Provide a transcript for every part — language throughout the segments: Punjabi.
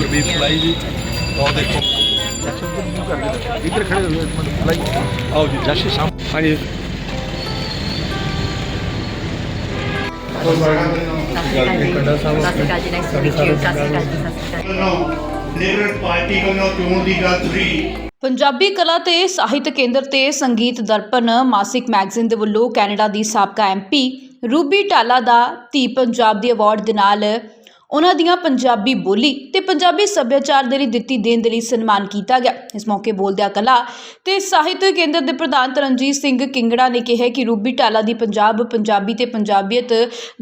ਗੁਰਬੀਰ ਫਲਾਈ ਜੀ। ਉਹ ਦੇਖੋ। ਇੱਧਰ ਖੜੇ ਆਓ ਜੀ ਹਾਂਜੀ। ਪੰਜਾਬੀ ਕਲਾ ਤੇ ਸਾਹਿਤ ਕੇਂਦਰ ਤੇ ਸੰਗੀਤ ਦਰਪਣ ਮਾਸਿਕ ਮੈਗਜ਼ੀਨ ਦੇ ਵੱਲੋਂ ਕੈਨੇਡਾ ਦੀ ਸਾਬਕਾ ਐਮਪੀ ਰੂਬੀ ਟਾਲਾ ਦਾ ਧੀ ਪੰਜਾਬ ਦੀ ਅਵਾਰਡ ਦੇ ਨਾਲ ਉਹਨਾਂ ਦੀਆਂ ਪੰਜਾਬੀ ਬੋਲੀ ਤੇ ਪੰਜਾਬੀ ਸੱਭਿਆਚਾਰ ਦੇ ਲਈ ਦਿੱਤੀ ਦੇਣ ਦੇ ਲਈ ਸਨਮਾਨ ਕੀਤਾ ਗਿਆ। ਇਸ ਮੌਕੇ ਬੋਲਦਿਆਂ ਕਲਾ ਤੇ ਸਾਹਿਤ ਕੇਂਦਰ ਦੇ ਪ੍ਰਧਾਨ ਤਰਨਜੀਤ ਸਿੰਘ ਕਿੰਗੜਾ ਨੇ ਕਿਹਾ ਕਿ ਰੂਬੀ ਟਾਲਾ ਦੀ ਪੰਜਾਬ, ਪੰਜਾਬੀ ਤੇ ਪੰਜਾਬੀਅਤ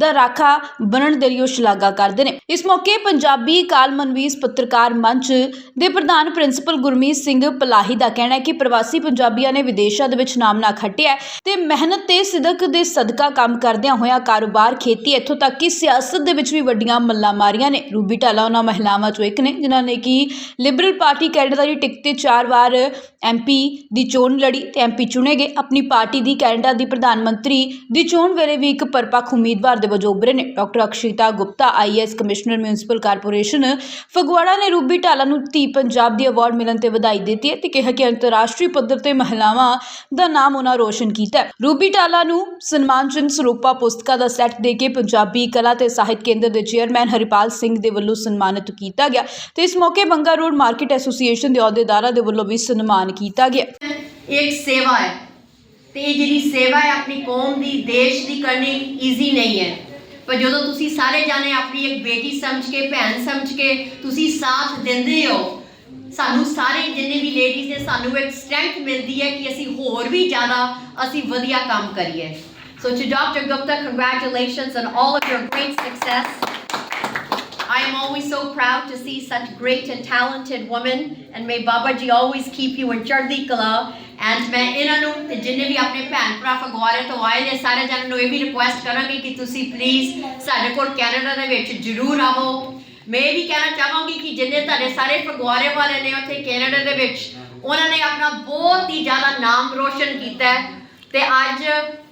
ਦਾ ਰਾਖਾ ਬਣਨ ਦੇ ਲਈ ਉਹ ਸ਼ਲਾਘਾ ਕਰਦੇ ਨੇ। ਇਸ ਮੌਕੇ ਪੰਜਾਬੀ ਕਾਲ ਮਨਵੀਸ ਪੱਤਰਕਾਰ ਮੰਚ ਦੇ ਪ੍ਰਧਾਨ ਪ੍ਰਿੰਸੀਪਲ ਗੁਰਮੀਤ ਸਿੰਘ ਪਲਾਹੀ ਦਾ ਕਹਿਣਾ ਹੈ ਕਿ ਪ੍ਰਵਾਸੀ ਪੰਜਾਬੀਆਂ ਨੇ ਵਿਦੇਸ਼ਾਂ ਦੇ ਵਿੱਚ ਨਾਮ ਨਾ ਖੱਟਿਆ ਤੇ ਮਿਹਨਤ ਤੇ ਸਿਦਕ ਦੇ ਸਦਕਾ ਕੰਮ ਕਰਦਿਆਂ ਹੋਇਆ ਕਾਰੋਬਾਰ ਖੇਤੀ ਇੱਥੋਂ ਤੱਕ ਕਿ ਸਿਆਸਤ ਦੇ ਵਿੱਚ ਵੀ ਵੱਡੀਆਂ ਮੱਲਾਂ ਮਾਰੀਆਂ ਨੇ। ਰੂਬੀ ਢਾਲਾ ਉਹਨਾਂ ਮਹਿਲਾਵਾਂ ਚੋਂ ਇੱਕ ਨੇ, ਜਿਨ੍ਹਾਂ ਨੇ ਕਿ ਲਿਬਰਲ ਪਾਰਟੀ ਕੈਨੇਡਾ ਦੀ ਟਿਕਟ ਤੇ ਚਾਰ ਵਾਰ ਐਮਪੀ ਦੀ ਚੋਣ ਲੜੀ ਤੇ ਐਮਪੀ ਚੁਣੇ ਗਏ। ਆਪਣੀ ਪਾਰਟੀ ਦੀ ਕੈਨੇਡਾ ਦੀ ਪ੍ਰਧਾਨ ਮੰਤਰੀ ਦੀ ਚੋਣ ਵੇਲੇ ਵੀ ਇੱਕ ਪਰਪੱਖ ਉਮੀਦਵਾਰ ਦੇ ਵਜੋਂ ਉੱਭਰੇ ਨੇ। Doctor Akshita Gupta IAS commissioner municipal corporation Phagwara ਨੇ ਰੂਬੀ ਢਾਲਾ ਨੂੰ ਧੀ ਪੰਜਾਬ ਦੀ ਅਵਾਰਡ ਮਿਲਣ ਤੇ ਵਧਾਈ ਦਿੱਤੀ ਹੈ ਤੇ ਕਿਹਾ ਕਿ ਅੰਤਰਰਾਸ਼ਟਰੀ ਪੱਧਰ ਤੇ ਮਹਿਲਾਵਾਂ ਦਾ ਨਾਮ ਉਹਨਾਂ ਰੋਸ਼ਨ ਕੀਤਾ ਹੈ। ਰੂਬੀ ਢਾਲਾ ਨੂੰ ਸਨਮਾਨ ਸਰੂਪਾ ਪੁਸਤਕਾਂ ਦਾ ਸੈੱਟ ਦੇ ਕੇ ਪੰਜਾਬੀ ਕਲਾ ਤੇ ਸਾਹਿਤ ਕੇਂਦਰ ਦੇ ਚੇਅਰਮੈਨ ਹਰਿਪਾਲ ਸਿੰਘ ਦੇ ਵੱਲੋਂ ਸਨਮਾਨਿਤ ਕੀਤਾ ਗਿਆ ਤੇ ਇਸ ਮੌਕੇ ਬੰਗਾ ਰੋਡ ਮਾਰਕੀਟ ਐਸੋਸੀਏਸ਼ਨ ਦੇ ਅਹੁਦੇਦਾਰਾਂ ਦੇ ਵੱਲੋਂ ਵੀ ਸਨਮਾਨ ਕੀਤਾ ਗਿਆ ਇੱਕ ਸੇਵਾ ਹੈ ਤੇ ਇਹ ਜਿਹੜੀ ਸੇਵਾ ਹੈ ਆਪਣੀ ਕੌਮ ਦੀ ਦੇਸ਼ ਦੀ ਕਰਨੀ ਈਜ਼ੀ ਨਹੀਂ ਹੈ ਪਰ ਜਦੋਂ ਤੁਸੀਂ ਸਾਰੇ ਜਾਣੇ ਆਪਣੀ ਇੱਕ ਬੇਟੀ ਸਮਝ ਕੇ ਭੈਣ ਸਮਝ ਕੇ ਤੁਸੀਂ ਸਾਥ ਦਿੰਦੇ ਹੋ ਸਾਨੂੰ ਸਾਰੇ ਜਿੰਨੇ ਵੀ ਲੇਡੀਜ਼ ਨੇ ਸਾਨੂੰ ਇੱਕ ਸਟਰੈਂਥ ਮਿਲਦੀ ਹੈ ਕਿ ਅਸੀਂ ਹੋਰ ਵੀ ਜ਼ਿਆਦਾ ਅਸੀਂ ਵਧੀਆ ਕੰਮ ਕਰੀਏ ਸੋ to Dr. Gupta, congratulations on all of your great success. I am always so proud to see such great and talented women, and may Baba Ji always keep you in Chardi Kala and ਮੈਂ ਇਹਨਾਂ ਨੂੰ ਤੇ ਜਿੰਨੇ ਵੀ ਆਪਣੇ ਭੈਣ ਭਰਾ ਫਗਵਾੜੇ ਤੋਂ ਆਏ ਨੇ ਸਾਰੇ ਜਣਾਂ ਨੂੰ ਇਹ ਵੀ ਰਿਕੁਐਸਟ ਕਰਾਂਗੀ ਕਿ ਤੁਸੀਂ ਪਲੀਜ਼ ਸਾਡੇ ਕੋਲ ਕੈਨੇਡਾ ਦੇ ਵਿੱਚ ਜ਼ਰੂਰ ਆਵੋ ਮੈਂ ਇਹ ਵੀ ਕਹਿਣਾ ਚਾਹਾਂਗੀ ਕਿ ਜਿੰਨੇ ਤੁਹਾਡੇ ਸਾਰੇ ਫਗਵਾੜੇ ਵਾਲੇ ਨੇ ਉੱਥੇ ਕੈਨੇਡਾ ਦੇ ਵਿੱਚ ਉਹਨਾਂ ਨੇ ਆਪਣਾ ਬਹੁਤ ਹੀ ਜ਼ਿਆਦਾ ਨਾਮ ਰੋਸ਼ਨ ਕੀਤਾ ਹੈ ਤੇ ਅੱਜ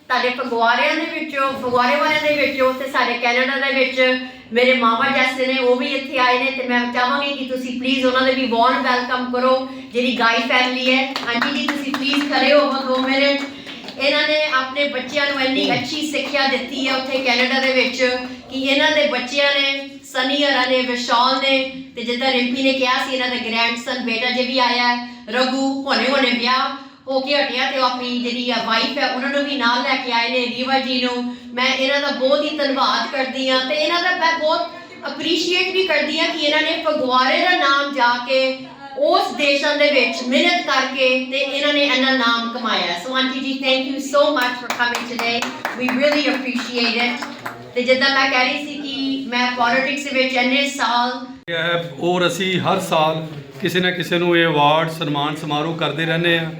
ਤੁਹਾਡੇ ਫਗਵਾਰਿਆਂ ਦੇ ਵਿੱਚੋਂ, ਫਗਵਾੜੇ ਵਾਲਿਆਂ ਦੇ ਵਿੱਚੋਂ ਤੇ ਸਾਡੇ ਕੈਨੇਡਾ ਦੇ ਵਿੱਚ ਮੇਰੇ ਮਾਮਾ ਜੈਸੇ ਨੇ, ਉਹ ਵੀ ਇੱਥੇ ਆਏ ਨੇ ਤੇ ਮੈਂ ਚਾਹਾਂਗੀ ਕਿ ਤੁਸੀਂ ਪਲੀਜ਼ ਉਹਨਾਂ ਦੇ ਵੀ ਵਾਰਮ ਵੈਲਕਮ ਕਰੋ, ਜਿਹੜੀ ਗਾਈ ਫੈਮਿਲੀ ਹੈ। ਆਂਟੀ ਜੀ, ਤੁਸੀਂ ਪਲੀਜ਼ ਖੜੇ ਹੋਵੋ ਦੋ ਮਿੰਟ। ਇਹਨਾਂ ਨੇ ਆਪਣੇ ਬੱਚਿਆਂ ਨੂੰ ਇੰਨੀ ਅੱਛੀ ਸਿੱਖਿਆ ਦਿੱਤੀ ਹੈ ਉੱਥੇ ਕੈਨੇਡਾ ਦੇ ਵਿੱਚ ਕਿ ਇਹਨਾਂ ਦੇ ਬੱਚਿਆਂ ਨੇ, ਸਨੀ ਹਰਾ ਨੇ, ਵਿਸ਼ਾਲ ਨੇ ਤੇ ਜਿੱਦਾਂ ਰਿੰਪੀ ਨੇ ਕਿਹਾ ਸੀ, ਇਹਨਾਂ ਦਾ ਗ੍ਰੈਂਡਸਨ ਬੇਟਾ ਜੇ ਵੀ ਆਇਆ ਹੈ ਰਘੂ ਹੁਣੇ ਹੁਣੇ ਵਿਆਹ ਹੋ ਕੇ ਹਟਿਆ ਤੇ ਉਹ ਆਪਣੀ ਜਿਹੜੀ ਵਾਈਫ ਹੈ ਉਹਨਾਂ ਨੂੰ ਵੀ ਨਾਲ ਲੈ ਕੇ ਆਏ ਨੇ ਰੀਵਾ ਜੀ ਨੂੰ। ਮੈਂ ਇਹਨਾਂ ਦਾ ਬਹੁਤ ਹੀ ਧੰਨਵਾਦ ਕਰਦੀ ਹਾਂ ਤੇ ਇਹਨਾਂ ਦਾ ਮੈਂ ਬਹੁਤ ਅਪਰੀਸ਼ੀਏਟ ਵੀ ਕਰਦੀ ਹਾਂ ਕਿ ਇਹਨਾਂ ਨੇ ਫਗਵਾੜੇ ਦਾ ਨਾਮ ਜਾ ਕੇ ਉਸ ਦੇਸ਼ਾਂ ਦੇ ਵਿੱਚ ਮਿਹਨਤ ਕਰਕੇ ਤੇ ਇਹਨਾਂ ਨੇ ਇੰਨਾ ਨਾਮ ਕਮਾਇਆ। So aunty ji thank you so much for coming today we really appreciate it ਤੇ ਜਿੱਦਾਂ ਮੈਂ ਕਹਿ ਰਹੀ ਸੀ ਕਿ ਮੈਂ ਪੋਲਿਟਿਕਸ ਦੇ ਵਿੱਚ ਇੰਨੇ ਸਾਲ ਔਰ ਅਸੀਂ ਹਰ ਸਾਲ ਕਿਸੇ ਨਾ ਕਿਸੇ ਨੂੰ ਇਹ ਅਵਾਰਡ ਸਨਮਾਨ ਸਮਾਰੋਹ ਕਰਦੇ ਰਹਿੰਦੇ ਆ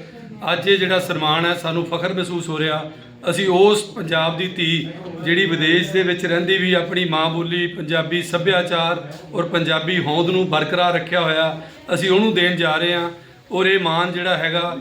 ਅੱਜ ਇਹ ਜਿਹੜਾ ਸਨਮਾਨ ਹੈ, ਸਾਨੂੰ ਫਖਰ ਮਹਿਸੂਸ ਹੋ ਰਿਹਾ। ਅਸੀਂ ਉਸ ਪੰਜਾਬ ਦੀ ਧੀ, ਜਿਹੜੀ ਵਿਦੇਸ਼ ਦੇ ਵਿੱਚ ਰਹਿੰਦੀ ਵੀ, ਆਪਣੀ ਮਾਂ ਬੋਲੀ, ਪੰਜਾਬੀ ਸੱਭਿਆਚਾਰ ਔਰ ਪੰਜਾਬੀ ਹੋਂਦ ਨੂੰ ਬਰਕਰਾਰ ਰੱਖਿਆ ਹੋਇਆ, ਅਸੀਂ ਉਹਨੂੰ ਦੇਣ ਜਾ ਰਹੇ ਹਾਂ। ਔਰ ਇਹ ਮਾਨ ਜਿਹੜਾ ਹੈਗਾ,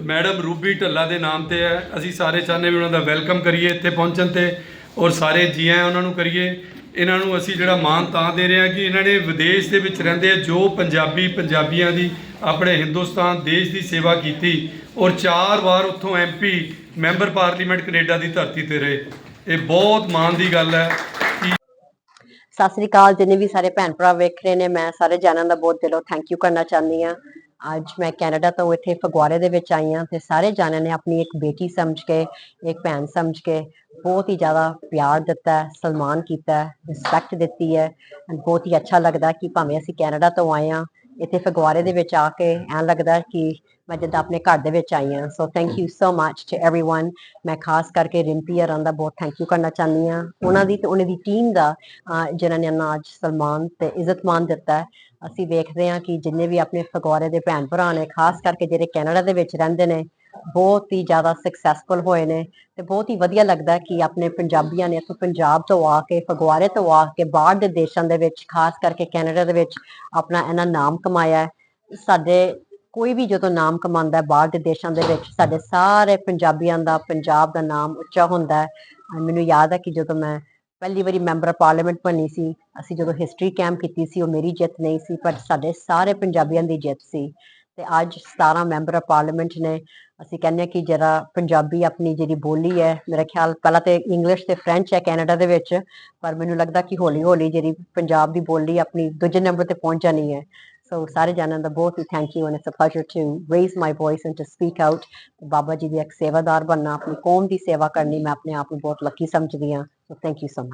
ਮੈਡਮ ਰੂਬੀ ਢੱਲਾ ਦੇ ਨਾਮ ਤੇ ਹੈ। ਅਸੀਂ ਸਾਰੇ ਚਾਹੁੰਦੇ ਵੀ ਉਹਨਾਂ ਦਾ ਵੈਲਕਮ ਕਰੀਏ, ਇੱਥੇ ਪਹੁੰਚਣ ਤੇ। ਔਰ ਸਾਰੇ ਜੀ ਆਇਆਂ ਉਹਨਾਂ ਨੂੰ ਕਰੀਏ। ਇਹਨਾਂ ਨੂੰ ਅਸੀਂ ਜਿਹੜਾ ਮਾਣ ਤਾਂ ਦੇ ਰਹੇ ਹਾਂ ਕਿ ਇਹਨਾਂ ਨੇ ਵਿਦੇਸ਼ ਦੇ ਵਿੱਚ ਰਹਿੰਦੇ ਜੋ ਪੰਜਾਬੀ ਪੰਜਾਬੀਆਂ ਦੀ ਆਪਣੇ ਹਿੰਦੁਸਤਾਨ ਦੇਸ਼ ਦੀ ਸੇਵਾ ਕੀਤੀ ਔਰ ਚਾਰ ਵਾਰ ਉੱਥੋਂ ਐਮਪੀ ਮੈਂਬਰ ਪਾਰਲੀਮੈਂਟ ਕੈਨੇਡਾ ਦੀ ਧਰਤੀ ਤੇ ਰਹੇ। ਇਹ ਬਹੁਤ ਮਾਣ ਦੀ ਗੱਲ ਹੈ ਸਤਿ ਸ੍ਰੀ ਅਕਾਲ, ਜਿੰਨੇ ਵੀ ਸਾਰੇ ਭੈਣ ਭਰਾ ਵੇਖ ਰਹੇ ਨੇ, ਮੈਂ ਸਾਰੇ ਜਣਾਂ ਦਾ ਬਹੁਤ ਦਿਲੋਂ ਥੈਂਕ ਯੂ ਕਰਨਾ ਚਾਹੁੰਦੀ ਆ ਅੱਜ ਮੈਂ ਕੈਨੇਡਾ ਤੋਂ ਇੱਥੇ ਫਗਵਾੜੇ ਦੇ ਵਿੱਚ ਆਈ ਹਾਂ ਤੇ ਸਾਰੇ ਜਣਿਆਂ ਨੇ ਆਪਣੀ ਇੱਕ ਬੇਟੀ ਸਮਝ ਕੇ, ਇੱਕ ਭੈਣ ਸਮਝ ਕੇ ਬਹੁਤ ਹੀ ਜ਼ਿਆਦਾ ਪਿਆਰ ਦਿੱਤਾ ਸਨਮਾਨ ਕੀਤਾ ਰਿਸਪੈਕਟ ਦਿੱਤੀ ਹੈ ਬਹੁਤ ਹੀ ਅੱਛਾ ਲੱਗਦਾ ਕਿ ਭਾਵੇਂ ਅਸੀਂ ਕੈਨੇਡਾ ਤੋਂ ਆਏ ਹਾਂ, ਇੱਥੇ ਫਗਵਾੜੇ ਦੇ ਵਿੱਚ ਆ ਕੇ ਐਂ ਲੱਗਦਾ ਕਿ ਮੈਂ ਜਿੱਦਾਂ ਆਪਣੇ ਘਰ ਦੇ ਵਿੱਚ ਆਈ ਹਾਂ so thank you so much to everyone ਮੈਂ ਖਾਸ ਕਰਕੇ ਰਿੰਪੀ ਹਰਾਂ ਦਾ ਬਹੁਤ ਥੈਂਕ ਯੂ ਕਰਨਾ ਚਾਹੁੰਦੀ ਹਾਂ ਉਹਨਾਂ ਦੀ ਤੇ ਉਹਨਾਂ ਦੀ ਟੀਮ ਦਾ ਅਹ ਜਿਨ੍ਹਾਂ ਨੇ ਇਹਨਾਂ ਅੱਜ ਸਨਮਾਨ ਤੇ ਇੱਜ਼ਤਮਾਨ ਦਿੱਤਾ ਹੈ ਅਸੀਂ ਵੇਖਦੇ ਹਾਂ ਕਿ ਜਿੰਨੇ ਵੀ ਆਪਣੇ ਫਗਵਾੜੇ ਦੇ ਭੈਣ ਭਰਾ ਨੇ ਖਾਸ ਕਰਕੇ ਜਿਹੜੇ ਕੈਨੇਡਾ ਦੇ ਵਿੱਚ ਰਹਿੰਦੇ ਨੇ ਬਹੁਤ ਹੀ ਜ਼ਿਆਦਾ ਸਕਸੈਸਫੁਲ ਹੋਏ ਨੇ ਤੇ ਬਹੁਤ ਹੀ ਵਧੀਆ ਲੱਗਦਾ ਹੈ ਕਿ ਆਪਣੇ ਪੰਜਾਬੀਆਂ ਨੇ ਇੱਥੋਂ ਪੰਜਾਬ ਤੋਂ ਆ ਕੇ ਫਗਵਾੜੇ ਤੋਂ ਆ ਕੇ ਬਾਹਰ ਦੇ ਦੇਸ਼ਾਂ ਦੇ ਵਿੱਚ ਖਾਸ ਕਰਕੇ ਕੈਨੇਡਾ ਦੇ ਵਿੱਚ ਆਪਣਾ ਇਹਨਾਂ ਨਾਮ ਕਮਾਇਆ ਹੈ ਸਾਡੇ ਕੋਈ ਵੀ ਜਦੋਂ ਨਾਮ ਕਮਾਉਂਦਾ ਹੈ, ਬਾਹਰ ਦੇ ਦੇਸ਼ਾਂ ਦੇ ਵਿੱਚ ਸਾਡੇ ਸਾਰੇ ਪੰਜਾਬੀਆਂ ਦਾ, ਪੰਜਾਬ ਦਾ ਨਾਮ ਉੱਚਾ ਹੁੰਦਾ ਹੈ। ਮੈਨੂੰ ਯਾਦ ਹੈ ਕਿ ਜਦੋਂ ਮੈਂ ਪਹਿਲੀ ਵਾਰੀ ਮੈਂਬਰ ਪਾਰਲੀਮੈਂਟ ਬਣੀ ਸੀ, ਅਸੀਂ ਜਦੋਂ ਹਿਸਟਰੀ ਕੈਂਪ ਕੀਤੀ ਸੀ, ਉਹ ਮੇਰੀ ਜਿੱਤ ਨਹੀਂ ਸੀ, ਪਰ ਸਾਡੇ ਸਾਰੇ ਪੰਜਾਬੀਆਂ ਦੀ ਜਿੱਤ ਸੀ। ਤੇ ਅੱਜ 17 ਮੈਂਬਰ ਪਾਰਲੀਮੈਂਟ ਨੇ, ਅਸੀਂ ਕਹਿੰਦੇ ਹਾਂ ਕਿ ਜਿਹੜਾ ਪੰਜਾਬੀ ਆਪਣੀ ਜਿਹੜੀ ਬੋਲੀ ਹੈ, ਮੇਰਾ ਖਿਆਲ ਪਹਿਲਾਂ ਤੇ ਇੰਗਲਿਸ਼ ਤੇ ਫ੍ਰੈਂਚ ਹੈ ਕੈਨੇਡਾ ਦੇ ਵਿੱਚ, ਪਰ ਮੈਨੂੰ ਲੱਗਦਾ ਕਿ ਹੌਲੀ ਹੌਲੀ ਜਿਹੜੀ ਪੰਜਾਬ ਦੀ ਬੋਲੀ ਆਪਣੀ ਦੂਜੇ ਨੰਬਰ ਤੇ ਪਹੁੰਚ ਜਾਣੀ ਹੈ। ਸੋ ਸਾਰੇ ਜਾਣਨ ਦਾ ਬਹੁਤ ਹੀ thank you and it's a pleasure to raise my voice and to speak out Baba ji ਦੀ ਇੱਕ ਸੇਵਾਦਾਰ ਬਣਨਾ ਆਪਣੀ ਕੌਮ ਦੀ ਸੇਵਾ ਕਰਨੀ ਮੈਂ ਆਪਣੇ ਆਪ ਨੂੰ ਬਹੁਤ ਲੱਕੀ ਸਮਝਦੀ ਹਾਂ so thank you so much